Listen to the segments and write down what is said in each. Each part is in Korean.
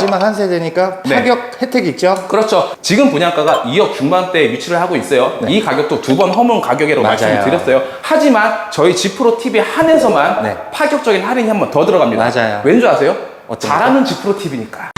마지막 한 세대니까 네. 파격 혜택 있죠? 그렇죠. 지금 분양가가 2억 중반대에 위치를 하고 있어요. 이 가격도 두 번 허문 가격으로 네. 맞아요. 말씀을 드렸어요. 하지만 저희 지프로 TV 한에서만 네. 파격적인 할인이 한 번 더 들어갑니다. 맞아요. 왠 줄 아세요? 어떻습니까? 잘하는 지프로 TV니까.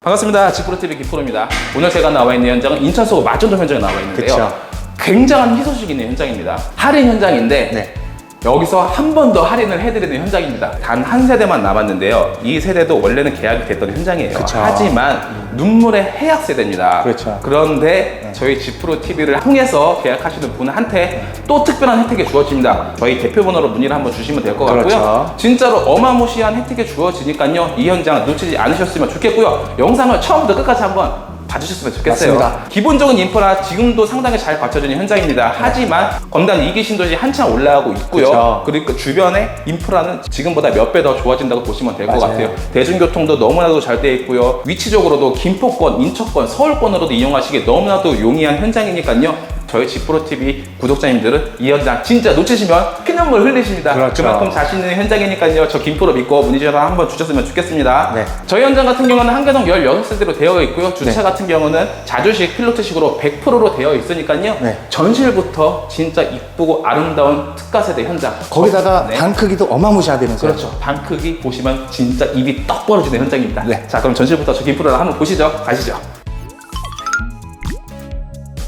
반갑습니다. 지프로 TV 김프로입니다. 오늘 제가 나와 있는 현장은 인천 서구 마천동 현장에 나와 있는데요. 그쵸. 굉장한 희소식 있는 현장입니다. 할인 현장인데 네. 여기서 한 번 더 할인을 해드리는 현장입니다. 단 한 세대만 남았는데요. 이 세대도 원래는 계약이 됐던 현장이에요. 그쵸. 하지만 눈물의 해약 세대입니다. 그렇죠. 그런데 저희 지프로 TV를 통해서 계약하시는 분한테 또 특별한 혜택이 주어집니다. 저희 대표번호로 문의를 한번 주시면 될 것 같고요. 그렇죠. 진짜로 어마무시한 혜택이 주어지니까요. 이 현장 놓치지 않으셨으면 좋겠고요. 영상을 처음부터 끝까지 한번 봐주셨으면 좋겠어요. 맞습니다. 기본적인 인프라 지금도 상당히 잘 있는 현장입니다. 하지만 건단 2기 신도시 한창 올라가고 있고요. 그쵸. 그리고 그 주변에 인프라는 지금보다 몇 배 더 좋아진다고 보시면 될 것 맞아요. 같아요. 대중교통도 너무나도 잘 돼 있고요. 위치적으로도 김포권, 인천권, 서울권으로도 이용하시기 너무나도 용이한 현장이니까요. 저희 지프로 TV 구독자님들은 이 현장 진짜 놓치시면 피눈물 흘리십니다. 그렇죠. 그만큼 자신 있는 현장이니까요. 저 김프로 믿고 문의 전화 한번 주셨으면 좋겠습니다. 네. 저희 현장 같은 경우는 한계동 16세대로 되어 있고요. 주차 같은 경우는 자주식 필로트식으로 100%로 되어 있으니까요. 네. 전실부터 진짜 이쁘고 아름다운 특가 세대 현장. 거기다가 네. 방 크기도 어마무시하다면서요? 그렇죠. 방 크기 보시면 진짜 입이 떡 벌어지는 현장입니다. 네. 자, 그럼 전실부터 저 김프로를 한번 보시죠. 가시죠.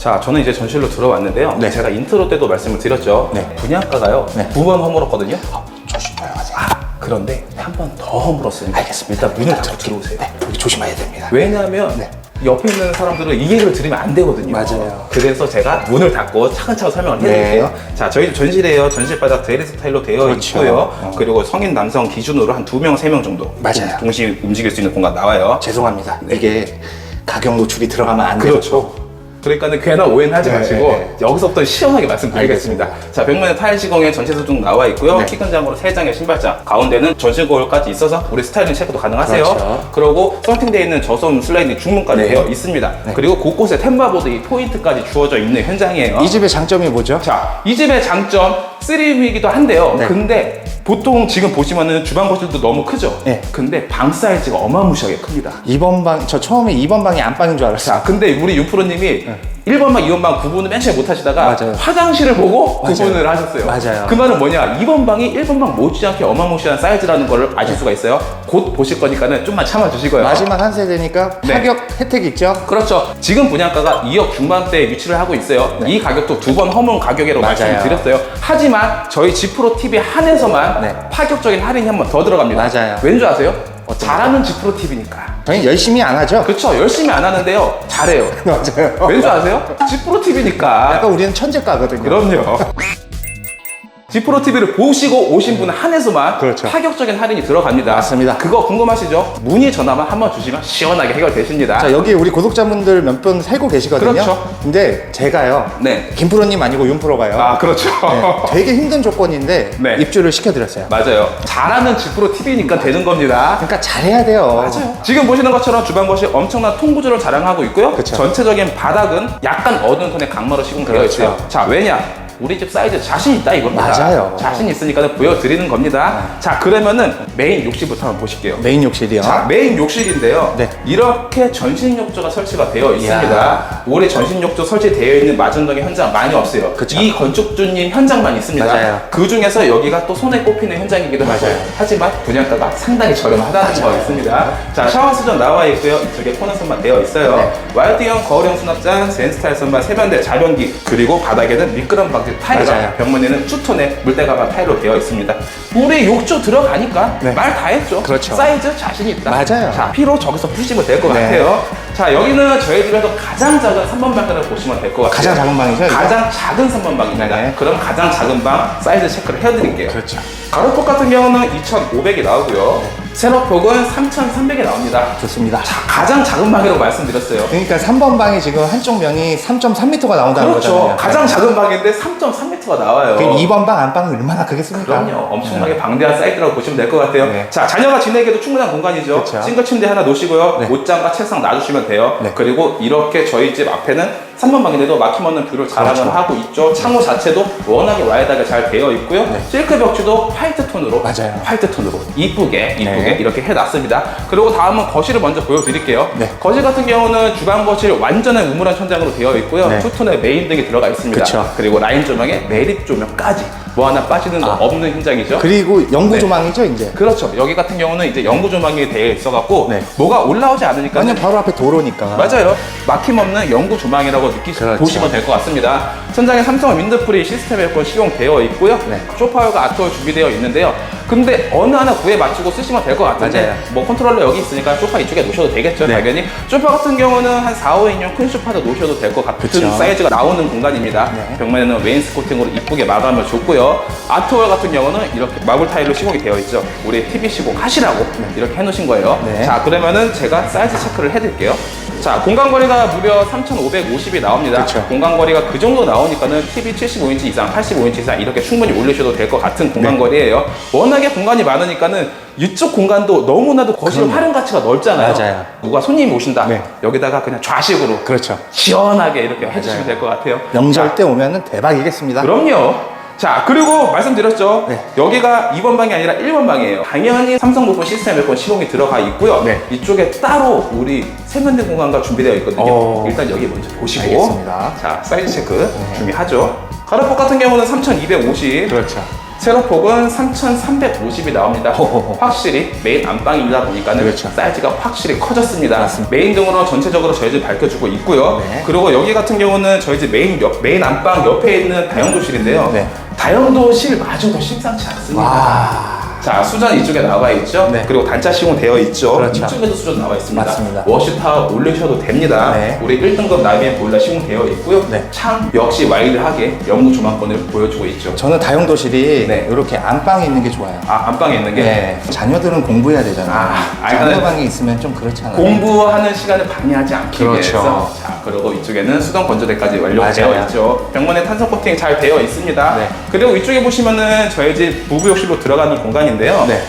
자, 저는 이제 전실로 들어왔는데요. 네. 제가 인트로 때도 말씀을 드렸죠. 네. 분양가가요. 네. 두번 허물었거든요. 조심해요. 아직. 아, 그런데 한 번 더 허물었어요. 알겠습니다. 일단 문을 닫고 들어오세요. 네, 여기 조심해야 됩니다. 왜냐하면 네. 옆에 있는 사람들은 이 얘기를 들으면 안 되거든요. 맞아요. 그래서 제가 문을 닫고 차근차근 설명을 해드릴게요. 자, 저희 집 전실이에요. 전실 바닥 드레스 타일로 되어 네. 그렇죠. 있고요. 어. 그리고 성인 남성 기준으로 한 두 명, 세 명 정도 맞아요. 동시에 움직일 수 있는 공간 나와요. 죄송합니다. 이게 가격 노출이 들어가면 안 돼요. 그렇죠. 그러니까는 괜한 오해는 하지 네, 마시고 네, 여기서부터 시원하게 말씀드리겠습니다. 자, 벽면에 타일 시공에 전체 수중 나와 있고요. 네. 키큰 장으로 세 장의 신발장, 가운데는 전실 거울까지 있어서 우리 스타일링 체크도 가능하세요. 그렇죠. 그리고 썬팅되어 있는 저소음 슬라이딩 중문까지 네. 되어 있습니다. 그리고 곳곳에 템바보드 이 포인트까지 주어져 있는 현장이에요. 이 집의 장점이 뭐죠? 자, 이 집의 장점 3룸이기도 한데요. 네. 근데 보통 지금 보시면은 주방 거실도 너무 크죠? 네. 근데 방 사이즈가 어마무시하게 큽니다. 2번 방, 저 처음에 2번 방이 안방인 줄 알았어요. 자, 근데 우리 윤프로님이 1번 방, 2번 방 구분을 맨 처음에 못 하시다가 맞아요. 화장실을 보고 맞아요. 구분을 하셨어요. 맞아요. 그 말은 뭐냐? 2번 방이 1번 방 못지않게 어마무시한 사이즈라는 걸 아실 수가 있어요. 곧 보실 거니까는 좀만 참아 주시고요. 마지막 한 세대니까 네. 파격 혜택 있죠? 그렇죠. 지금 분양가가 2억 중반대에 위치를 하고 있어요. 이 가격도 두 번 허문 가격으로 네. 맞아요. 말씀을 드렸어요. 하지만 저희 지프로 TV 한에서만 네. 파격적인 할인이 한 번 더 들어갑니다. 맞아요. 왠줄 아세요? 잘하는 지프로 TV니까. 저희 열심히 안 하죠? 그렇죠. 열심히 안 하는데요. 잘해요. 맞아요. 왠 줄 아세요? 지프로 TV니까. 아까 우리는 천재가거든요. 그럼요. 지프로 TV를 보시고 오신 분 한해서만 그렇죠. 파격적인 할인이 들어갑니다. 맞습니다. 그거 궁금하시죠? 문의 전화만 한번 주시면 시원하게 해결되십니다. 자, 여기 우리 구독자분들 몇 분 살고 계시거든요. 그렇죠. 근데 제가요. 네. 김프로님 아니고 윤프로가요. 아 그렇죠. 네, 되게 힘든 조건인데 네. 입주를 시켜드렸어요. 맞아요. 잘하는 지프로 TV니까 되는 겁니다. 그러니까 잘해야 돼요. 지금 보시는 것처럼 주방 거실 엄청난 통구조를 자랑하고 있고요. 그쵸. 전체적인 바닥은 약간 어두운 톤의 강마로 시공되어 그렇죠. 있어요. 자, 왜냐? 우리 집 사이즈 자신 있다 이겁니다. 맞아요. 자신 있으니까 보여드리는 겁니다. 자, 그러면은 메인 욕실부터 한번 보실게요. 메인 욕실이요. 자, 메인 욕실인데요. 네. 이렇게 전신 욕조가 설치가 되어 있습니다. 이야. 올해 전신 욕조 설치되어 있는 마전동의 현장 많이 없어요. 그쵸. 이 건축주님 현장만 있습니다. 맞아요. 그 중에서 여기가 또 손에 꼽히는 현장이기도 하고 맞아요. 하지만 분양가가 상당히 저렴하다는 거 있습니다. 자, 샤워 수전 나와 있고요. 이쪽에 코너 선반 되어 있어요. 네. 와이드형 거울형 수납장, 젠 스타일 선반 세면대, 자변기 그리고 바닥에는 미끄럼 방지 타일과 맞아요. 벽면에는 투톤의 물때가방 타일로 되어 있습니다. 우리 욕조 들어가니까 네. 말 다 했죠. 그렇죠. 사이즈 자신 있다. 맞아요. 자, 피로 저기서 푸시면 될 것 네. 같아요. 자, 여기는 저희 집에서 가장 작은 3번 방을 보시면 될 것 같아요. 가장 작은 방이죠? 이거? 가장 작은 3번 방입니다. 네. 그럼 가장 작은 방 사이즈 체크를 해드릴게요. 그렇죠. 가로폭 같은 경우는 2,500이 나오고요. 세로폭은 3,300이 나옵니다. 좋습니다. 자, 가장 작은 방이라고 말씀드렸어요. 그러니까 3번 방이 지금 한쪽 명이 3.3m가 나온다는 그렇죠. 거잖아요. 가장 작은 방인데 3.3m가 나와요. 그럼 2번 방 안방이 얼마나 크겠습니까? 그럼요. 엄청나게 방대한 사이트라고 보시면 될 것 같아요. 네. 자, 자녀가 지내기에도 충분한 공간이죠. 그쵸. 싱글 침대 하나 놓으시고요. 네. 옷장과 책상 놔주시면 돼요. 네. 그리고 이렇게 저희 집 앞에는 3번 방인데도 막힘없는 뷰를 자랑을 그렇죠. 하고 있죠. 창호 자체도 워낙에 와이드하게 잘 되어 있고요. 네. 실크 벽지도 화이트 톤으로 맞아요. 화이트 톤으로 이쁘게 이쁘게 네. 이렇게 해놨습니다. 그리고 다음은 거실을 먼저 보여드릴게요. 네. 거실 같은 경우는 주방 거실 완전한 우물한 천장으로 되어 있고요. 네. 투톤의 메인 등이 들어가 있습니다. 그쵸. 그리고 라인 조명에 매립 조명까지 뭐 하나 빠지는 거 아. 없는 현장이죠. 그리고 영구 네. 조망이죠, 이제. 그렇죠. 여기 같은 경우는 이제 연구 조망이 되어 있어갖고 네. 뭐가 올라오지 않으니까 완전 바로 앞에 도로니까. 맞아요. 막힘없는 연구 조망이라고 느끼시 그렇죠. 보시면 될 것 같습니다. 천장에 삼성 윈드프리 시스템 에어컨 시용되어 있고요. 네. 쇼파열과 아트월 준비되어 있는데요. 근데 어느 하나 구에 맞추고 쓰시면 될 것 같은데 맞아요. 뭐 컨트롤러 여기 있으니까 쇼파 이쪽에 놓으셔도 되겠죠 네. 당연히 쇼파 같은 경우는 한 4, 5인용 큰 쇼파도 놓으셔도 될 것 같은 그쵸. 사이즈가 나오는 공간입니다 네. 벽면에는 웨인스코팅으로 이쁘게 마감을 줬고요 아트월 같은 경우는 이렇게 마블 타일로 시공이 되어 있죠 우리 TV 시공 하시라고 이렇게 해놓으신 거예요 네. 자 그러면은 제가 사이즈 체크를 해드릴게요 자 공간 거리가 무려 3,550이 나옵니다 그쵸. 공간 거리가 그 정도 나오니까는 TV 75인치 이상, 85인치 이상 이렇게 충분히 올리셔도 될 것 같은 공간 네. 거리예요. 워낙에 공간이 많으니까는 이쪽 공간도 너무나도 거실. 활용 가치가 넓잖아요. 맞아요. 누가 손님 오신다. 네. 여기다가 그냥 좌식으로 그렇죠. 시원하게 이렇게 해주시면 될 것 같아요. 명절 자, 때 오면은 대박이겠습니다. 그럼요. 자, 그리고 말씀드렸죠. 네. 여기가 2번 방이 아니라 1번 방이에요. 당연히 삼성 부품 시스템 에어컨 시공이 들어가 있고요. 네. 이쪽에 따로 우리 세면대 공간과 준비되어 있거든요. 어. 일단 여기 먼저 보시고. 알겠습니다. 자, 사이즈 체크 준비하죠. 가로폭 같은 경우는 3250. 그렇죠. 세로폭은 3350이 나옵니다. 호호호. 확실히 메인 안방이다 보니까는 그렇죠. 사이즈가 확실히 커졌습니다. 맞습니다. 메인 등으로 전체적으로 저희 집 밝혀주고 있고요. 네. 그리고 여기 같은 경우는 저희 집 메인 옆, 메인 안방 옆에 있는 다용도실인데요. 네. 다용도실 마저도 심상치 않습니다. 와. 자, 수전 이쪽에 나와 있죠. 네. 그리고 단차 시공 되어 있죠. 그렇죠. 이쪽에도 수전 나와 있습니다. 맞습니다. 워시타워 올리셔도 됩니다. 네. 우리 1등급 나비엔 보일러 시공 되어 있고요. 네. 창 역시 와이드하게 연구 조망권을 보여주고 있죠. 저는 다용도실이 네. 이렇게 안방에 있는 게 좋아요. 아, 안방에 있는 게 네. 자녀들은 공부해야 되잖아요. 아, 자녀 알겠- 방에 있으면 좀 그렇잖아요. 공부하는 시간을 방해하지 않기 그렇죠. 위해서 자 그리고 이쪽에는 수동 건조대까지 완료가 맞아요. 되어 있죠 벽면에 탄성 코팅 잘 되어 있습니다 네. 그리고 이쪽에 보시면은 저희 집 부부 욕실로 들어가는 공간인데요 네.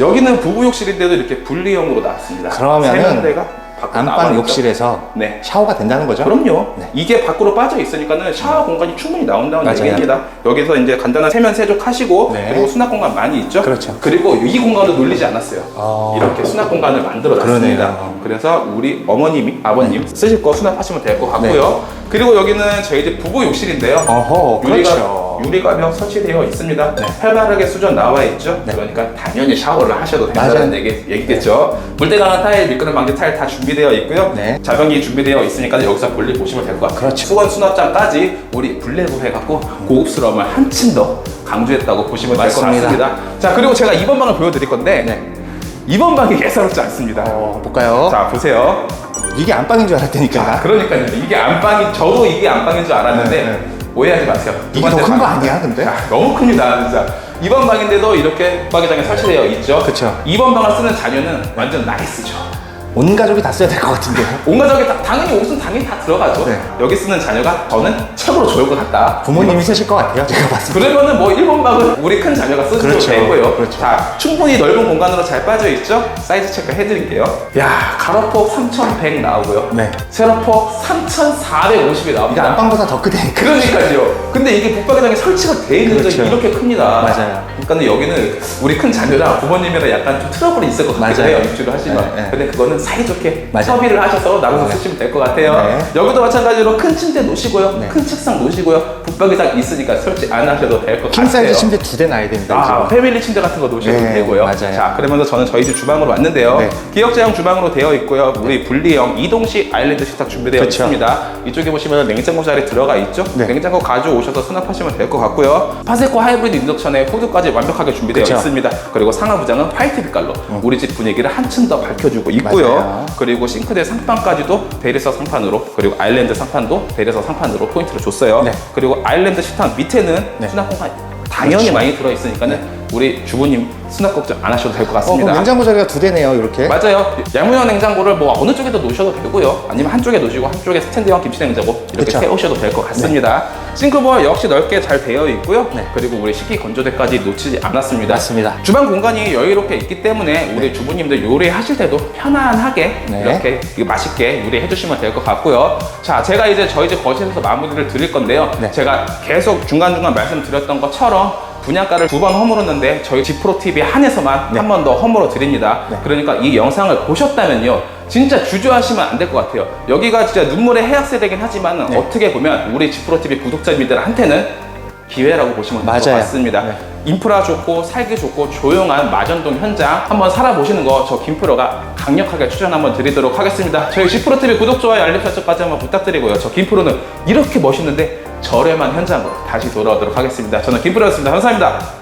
여기는 부부 욕실인데도 이렇게 분리형으로 나왔습니다 그러면은 세면대가 밖으로 안방. 욕실에서 네. 샤워가 된다는 거죠? 그럼요. 네. 이게 밖으로 빠져 있으니까는 샤워 공간이 충분히 나온다는 맞아요. 얘기입니다. 여기서 이제 간단한 세면 세족하시고 네. 그리고 수납 공간 많이 있죠. 그렇죠. 그리고 이 공간도 놀리지 않았어요. 어. 이렇게 수납 공간을 만들어 놨습니다. 그러네요. 그래서 우리 어머님이 아버님 쓰실 거 수납하시면 될 것 같고요. 그리고 여기는 저희 집 부부 욕실인데요. 어허, 유리가 그렇죠. 유리 가 벽 설치되어 있습니다. 네. 활발하게 수전 나와 있죠. 네. 그러니까 당연히 샤워를 하셔도 된다는. 얘기, 얘기겠죠. 물때 강한 타일, 미끄럼 방지 타일 다 준비되어 있고요. 네. 자변기 준비되어 있으니까 여기서 볼일 보시면 될 것 같아요. 그렇죠. 수건 수납장까지 우리 블랙으로 해갖고 고급스러움을 한층 더 강조했다고 보시면 될 것. 같습니다. 자 그리고 제가 2번 방을 보여드릴 건데 네. 2번 방이 예사롭지 않습니다. 어, 볼까요? 자 보세요. 이게 안방인 줄 알았다니까. 자 그러니까요. 이게 안방이 저도 이게 안방인 줄 알았는데 네, 네. 오해하지 마세요. 두 이게 더 큰거 방. 아니야, 근데? 자, 너무 큽니다, 진짜. 2번 방인데도 이렇게 붙박이장에 설치되어 있죠. 그쵸. 2번 방을 쓰는 자녀는 완전 나이스죠. 온 가족이 다 써야 될 것 같은데요. 온 가족이 다, 당연히 옷은 당연히 다 들어가죠. 네. 여기 쓰는 자녀가 저는 최고로 좋을 것 같다. 부모님이 쓰실 것 같아요. 제가 봤을 때. 그러면은 뭐 1번 방은 우리 큰 자녀가 쓰셔도 그렇죠. 되고요. 그렇죠. 자, 충분히 넓은 공간으로 잘 빠져 있죠? 사이즈 체크 해드릴게요. 야, 가로폭 3,100 나오고요. 네. 세로폭 3,450이 이게 나옵니다. 안방보다 더 크다니까. 그러니까요. 근데 이게 붙박이장에 설치가 돼 있는 게 그렇죠. 이렇게 큽니다. 맞아요. 그러니까 여기는 우리 큰 자녀랑 부모님이랑 약간 좀 트러블이 있을 것 같기도 맞아요. 해요. 입주를 하시면. 네, 네. 근데 그거는 사이좋게 맞아요. 협의를 하셔서 나눠서 쓰시면 될 것 같아요. 네. 여기도 마찬가지로 큰 침대 놓으시고요. 네. 큰 책상 놓으시고요. 붙박이장 있으니까 설치 안 하셔도 될 것 같아요. 킹사이즈 침대 두 대 놔야 됩니다. 아, 지금. 패밀리 침대 같은 거 놓으셔도 네, 되고요. 맞아요. 자, 그러면서 저는 저희 집 주방으로 왔는데요. 네. 기역제형 주방으로 되어 있고요. 우리 분리형 이동식 아일랜드 식탁 준비되어 그쵸. 있습니다. 이쪽에 보시면 냉장고 자리 들어가 있죠. 네. 냉장고 가져오셔서 수납하시면 될 것 같고요. 파세코 하이브리드 인덕션에 후드까지 완벽하게 준비되어 그쵸. 있습니다. 그리고 상하부장은 화이트 빛깔로 우리 집 분위기를 한층 더 밝혀주고 있고요. 맞아요. 그리고 싱크대 상판까지도 대리석 상판으로 그리고 아일랜드 상판도 대리석 상판으로 포인트를 줬어요. 네. 그리고 아일랜드 식탁 밑에는 네. 수납 공간 당연히 그렇죠. 많이 들어 있으니까는 우리 주부님 수납 걱정 안 하셔도 될 것 어, 그럼 같습니다. 냉장고 자리가 두 대네요, 이렇게. 맞아요. 야무형 냉장고를 뭐 어느 쪽에도 놓으셔도 되고요. 아니면 한쪽에 놓으시고 한쪽에 스탠드형 김치 냉장고 이렇게 그쵸. 세우셔도 될 것 같습니다. 싱크볼 역시 넓게 잘 되어 있고요. 네. 그리고 우리 식기 건조대까지 놓치지 않았습니다. 맞습니다. 주방 공간이 여유롭게 있기 때문에 우리 주부님들 요리하실 때도 편안하게 네. 이렇게 이거 맛있게 요리해 주시면 될 것 같고요. 자, 제가 이제 저희 집 거실에서 마무리를 드릴 건데요. 네. 제가 계속 중간중간 말씀드렸던 것처럼 분양가를 두 번 허물었는데 저희 지프로 TV 한에서만 네. 한번 더 허물어 드립니다. 네. 그러니까 이 영상을 보셨다면요. 진짜 주저하시면 안 될 것 같아요. 여기가 진짜 눈물의 해악 세대긴 하지만 네. 어떻게 보면 우리 지프로 TV 구독자님들한테는 기회라고 보시면 될 것. 같습니다. 네. 인프라 좋고 살기 좋고 조용한 마전동 현장 한번 살아보시는 거 저 김프로가 강력하게 추천 한번 드리도록 하겠습니다. 저희 지프로 TV 구독 좋아요 알림 설정까지 한번 부탁드리고요. 저 김프로는 이렇게 멋있는데 저렴한 현장으로 다시 돌아오도록 하겠습니다. 저는 김프로였습니다. 감사합니다.